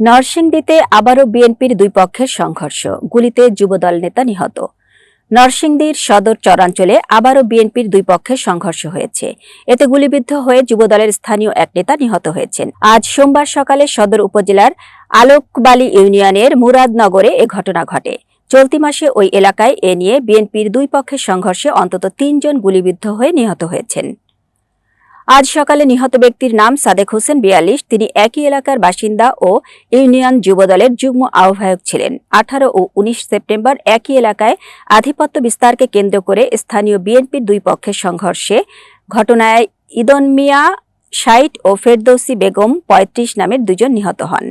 নরসিংদীতে আবারও বিএনপির দুই পক্ষের সংঘর্ষ। গুলিতে যুবদল নেতা নিহত। নরসিংদীর সদর চরাঞ্চলে আবারও বিএনপির দুই পক্ষের সংঘর্ষ হয়েছে। এতে গুলিবিদ্ধ হয়ে যুবদলের স্থানীয় এক নেতা নিহত হয়েছেন। আজ সোমবার সকালে সদর উপজেলার আলোকবালি ইউনিয়নের মুরাদনগরে এ ঘটনা ঘটে। চলতি মাসে ওই এলাকায় এ নিয়ে বিএনপির দুই পক্ষের সংঘর্ষে অন্তত তিনজন গুলিবিদ্ধ হয়ে নিহত হয়েছেন। আজ সকালে নিহত ব্যক্তির নাম সাদেক হোসেন বিয়াল্লিশ, তিনি একই এলাকার বাসিন্দা ও ইউনিয়ন যুবদলের যুগ্ম আহ্বায়ক ছিলেন। আঠারো ও উনিশ সেপ্টেম্বর একই এলাকায় আধিপত্য বিস্তারকে কেন্দ্র করে স্থানীয় বিএনপির দুই পক্ষের সংঘর্ষে ঘটনায় ইদন মিয়া ষাট ও ফেরদৌসি বেগম পঁয়ত্রিশ নামের দুজন নিহত হন।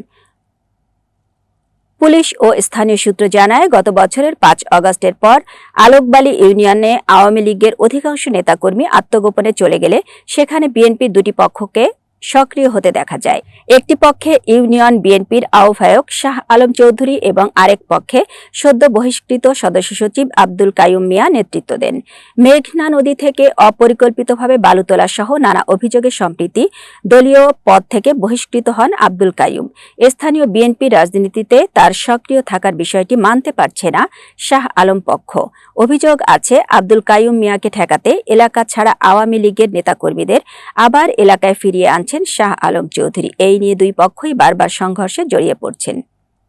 পুলিশ ও স্থানীয় সূত্র জানায়, গত বছরের পাঁচ অগস্টের পর আলোকবালি ইউনিয়নে আওয়ামী লীগের অধিকাংশ নেতাকর্মী আত্মগোপনে চলে গেলে সেখানে বিএনপি দুটি পক্ষকে সক্রিয় হতে দেখা যায়। একটি পক্ষে ইউনিয়ন বিএনপির আহ্বায়ক শাহ আলম চৌধুরী এবং আরেক পক্ষে সদ্য বহিষ্কৃত সদস্য সচিব আব্দুল কায়ুম মিয়া নেতৃত্ব দেন। মেঘনা নদী থেকে অপরিকল্পিতভাবে বালু তোলা সহ নানা অভিযোগে সম্প্রীতি দলীয় পদ থেকে বহিষ্কৃত হন আব্দুল কায়ুম স্থানীয় বিএনপি রাজনীতিতে তার সক্রিয় থাকার বিষয়টি মানতে পারছে না শাহ আলম পক্ষ। অভিযোগ আছে, আব্দুল কায়ুম মিয়াকে ঠেকাতে এলাকা ছাড়া আওয়ামী লীগের নেতাকর্মীদের আবার এলাকায় ফিরিয়ে আনছেন শাহ আলম চৌধুরী। এই নিয়ে দুই পক্ষই বারবার সংঘর্ষে জড়িয়ে পড়ছেন।